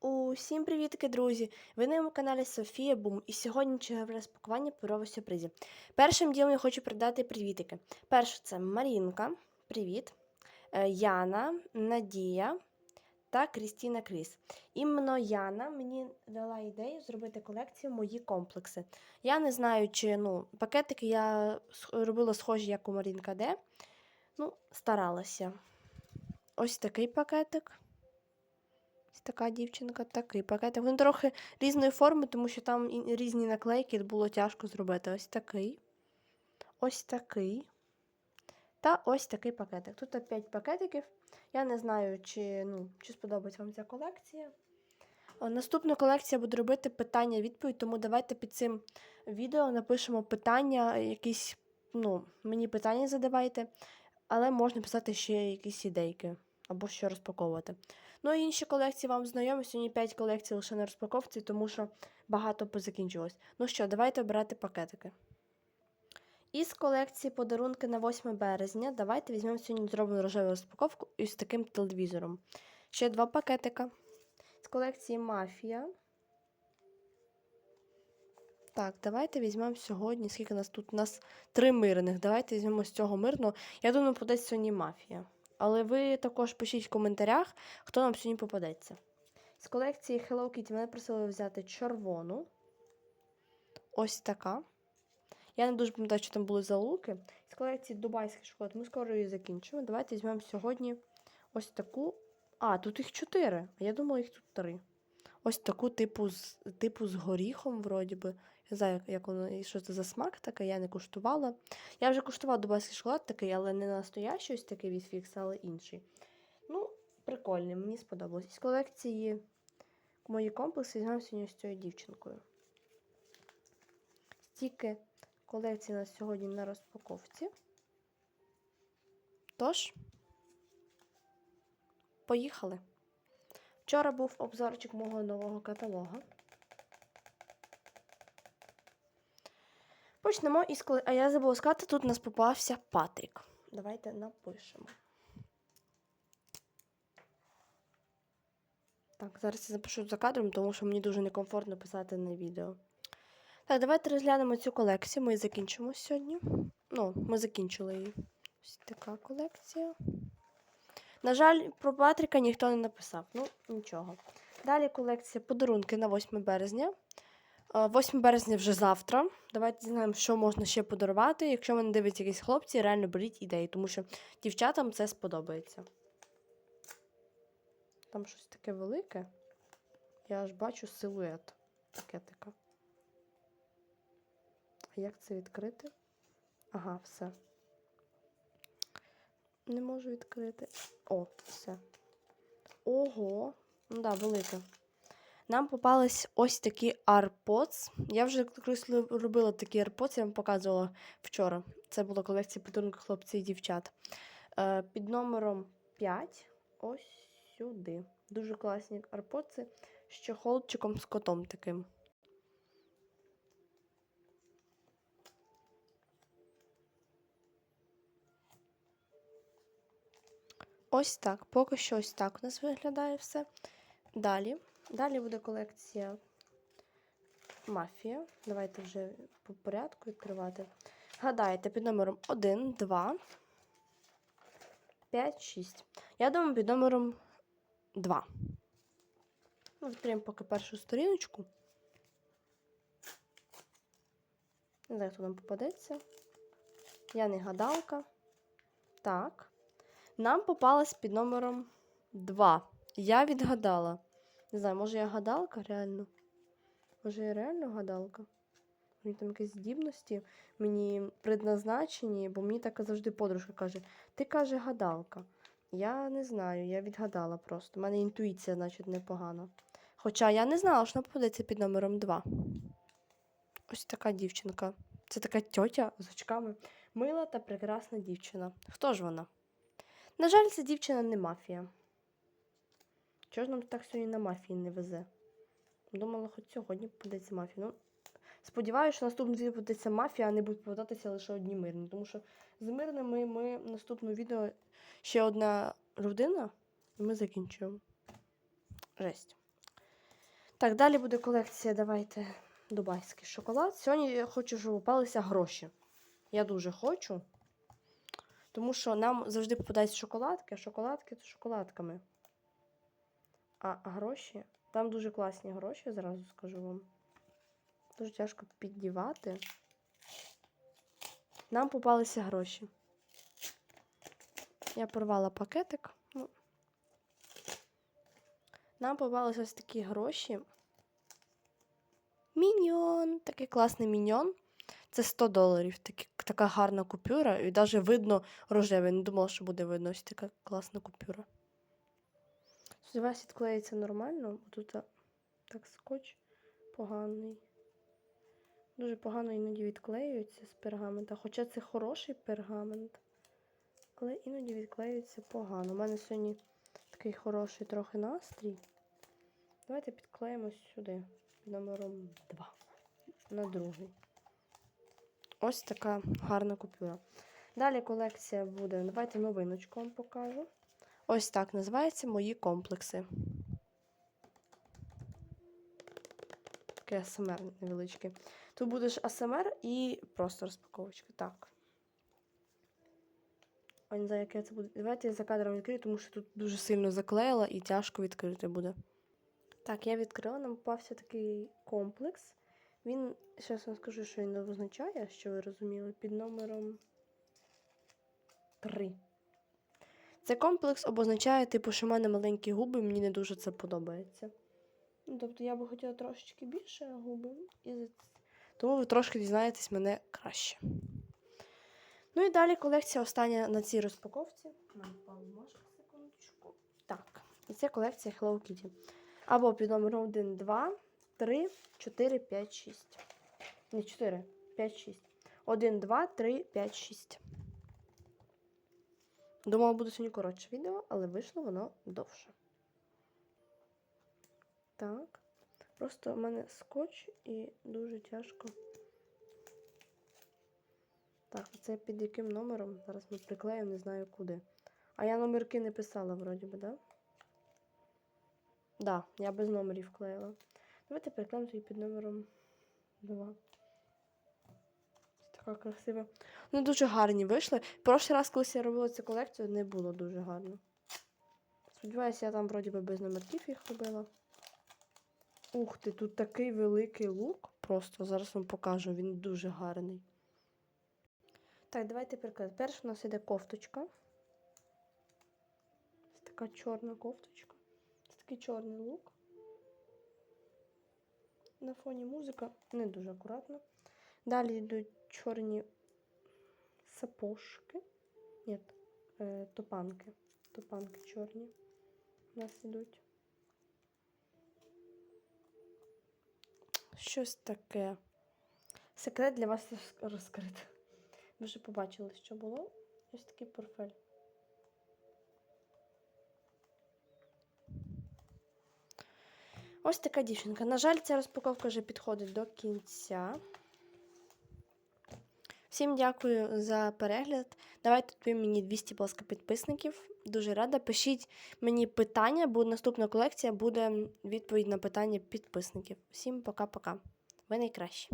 Усім привітки, друзі! Ви на моєму каналі Софія Бум, і сьогодні чергове розпакування паперових сюрпризів. Першим ділом я хочу передати привітики. Перше це Марінка, привіт, е, Яна, Надія та Крістіна Кріс. Іменно Яна мені дала ідею зробити колекцію мої комплекси. Я не знаю, чи ну, пакетики я робила схожі, як у Марінка Д. Ну, старалася. Ось такий пакетик. Така дівчинка, такий пакетик. Він трохи різної форми, тому що там різні наклейки було тяжко зробити. Ось такий. Ось такий. Та ось такий пакетик. Тут 5 пакетиків. Я не знаю, чи, ну, чи сподобається вам ця колекція. О, Наступну колекцію я буду робити питання-відповідь, тому давайте під цим відео напишемо питання, якісь, ну, мені питання задавайте, але можна писати ще якісь ідейки або що розпаковувати. Ну і інші колекції вам знайомі. Сьогодні 5 колекцій лише на розпаковці, тому що багато позакінчилось. Ну що, давайте обирати пакетики. Із колекції подарунки на 8 березня. Давайте візьмемо сьогодні зробимо рожеву розпаковку із таким телевізором. Ще два пакетика. З колекції Мафія. Так, давайте візьмемо сьогодні. Скільки нас тут? У нас три мирних. Давайте візьмемо з цього мирного. Я думаю, подасть сьогодні мафія. Але ви також пишіть в коментарях, хто нам сьогодні попадеться. З колекції Hello Kitty мене просили взяти червону. Ось така. Я не дуже пам'ятаю, що там були за луки. З колекції Дубайський шоколад ми скоро її закінчимо. Давайте візьмемо сьогодні ось таку. А, тут їх чотири. Я думала, їх тут три. Ось таку типу з, типу з горіхом, вроді би. Не знаю, як- воно і що це за смак таке, я не куштувала. Я вже куштувала дубайський шоколад такий, але не настоящий ось такий від Фікс, але інший. Ну, прикольний, мені сподобалось. Із колекції мої комплекси візьмемо сьогодні з цією дівчинкою. Стільки колекції у нас сьогодні на розпаковці. Тож, поїхали. Вчора був обзорчик мого нового каталога. Почнемо із коли. А я забула сказати, тут у нас попався Патрік. Давайте напишемо. Так, зараз я запишу за кадром, тому що мені дуже некомфортно писати на відео. Так, давайте розглянемо цю колекцію. Ми закінчимо сьогодні. Ну, ми закінчили її. Ось така колекція. На жаль, про Патріка ніхто не написав. Ну, нічого. Далі колекція подарунки на 8 березня. Е, 8 березня вже завтра. Давайте дізнаємо, що можна ще подарувати. Якщо мене дивляться якісь хлопці, реально беріть ідеї, тому що дівчатам це сподобається. Там щось таке велике. Я аж бачу силует пакетика. А як це відкрити? Ага, все. Не можу відкрити. О, все. Ого. Ну да, велике. Нам попались ось такі AirPods. Я вже колись робила такі AirPods, я вам показувала вчора. Це була колекція подарунків хлопців і дівчат. Е, під номером 5. Ось сюди. Дуже класні AirPods з чохолчиком з котом таким. Ось так. Поки що ось так у нас виглядає все. Далі. Далі буде колекція Мафія. Давайте вже по порядку відкривати. Гадаєте під номером 1, 2, 5, 6. Я думаю, під номером 2. Ну, відкриємо поки першу сторіночку. Не знаю, хто нам попадеться. Я не гадалка. Так. Нам попалась під номером 2. Я відгадала. Не знаю, може я гадалка реально? Може я реально гадалка? Мені там якісь здібності мені предназначені, бо мені така завжди подружка каже: ти каже гадалка. Я не знаю, я відгадала просто. У мене інтуїція, значить, непогана. Хоча я не знала, що вона попадеться під номером 2. Ось така дівчинка. Це така тьотя з очками. Мила та прекрасна дівчина. Хто ж вона? На жаль, ця дівчина не мафія. Чого ж нам так сьогодні на мафії не везе? Думала, хоч сьогодні попадеться мафія. Ну, сподіваюся, що наступний відео попадеться мафія, а не будуть попадатися лише одні мирні. Тому що з мирними ми в наступному відео ще одна родина, і ми закінчуємо. Жесть. Так, далі буде колекція. Давайте дубайський шоколад. Сьогодні я хочу, щоб попалися гроші. Я дуже хочу. Тому що нам завжди попадаються шоколадки, а шоколадки то шоколадками. А гроші. Там дуже класні гроші, зразу скажу вам. Дуже тяжко піддівати. Нам попалися гроші. Я порвала пакетик. Ну. Нам попалися ось такі гроші. Міньйон. Такий класний міньйон. Це 100 доларів. Такі, така гарна купюра. І навіть видно рожевий. Не думала, що буде видно ось така класна купюра. Сподіваюся, відклеїться нормально, бо тут так скотч поганий. Дуже погано іноді відклеюється з пергамента. Хоча це хороший пергамент. Але іноді відклеюється погано. У мене сьогодні такий хороший трохи настрій. Давайте підклеїмо сюди номером 2 на другий. Ось така гарна купюра. Далі колекція буде. Давайте новиночку вам покажу. Ось так називається мої комплекси. Такий АСМР невеличкий. Тут буде ж АСМР і просто розпаковочка. Так. Я не знаю, яке це буде. Давайте я за кадром відкрию, тому що тут дуже сильно заклеїла і тяжко відкрити буде. Так, я відкрила, нам попався такий комплекс. Він, зараз вам скажу, що він означає, що ви розуміли, під номером 3. Цей комплекс обозначає, типу, що в мене маленькі губи, мені не дуже це подобається. Ну, тобто я би хотіла трошечки більше губи, і тому ви трошки дізнаєтесь мене краще. Ну і далі колекція остання на цій розпаковці. Так, і це колекція Hello Kitty. Або під номером 1, 2, 3, 4, 5, 6. Не 4, 5, 6. 1, 2, 3, 5, 6. Думала, буде сьогодні коротше відео, але вийшло воно довше. Так. Просто в мене скотч і дуже тяжко. Так, це під яким номером? Зараз ми приклеїмо, не знаю куди. А я номерки не писала, вроді би, да? Да, я без номерів вклеїла. Давайте приклеїмо її під номером 2. Така красива. Вони дуже гарні вийшли. Прошлий раз, коли я робила цю колекцію, не було дуже гарно. Сподіваюся, я там вроді би без номерків їх робила. Ух ти, тут такий великий лук. Просто зараз вам покажу, він дуже гарний. Так, давайте приклад. Перше у нас іде кофточка. Ось така чорна кофточка. Це такий чорний лук. На фоні музика не дуже акуратно. Далі йдуть чорні сапожки. Ні, е, топанки. Топанки чорні. У нас йдуть. Щось таке. Секрет для вас роз- розкрити. Ви вже побачили, що було. Ось такий портфель. Ось така дівчинка. На жаль, ця розпаковка вже підходить до кінця. Всім дякую за перегляд. Давайте тобі мені 200 будь ласка, підписників. Дуже рада. Пишіть мені питання, бо наступна колекція буде відповідь на питання підписників. Всім пока-пока. Ви найкращі.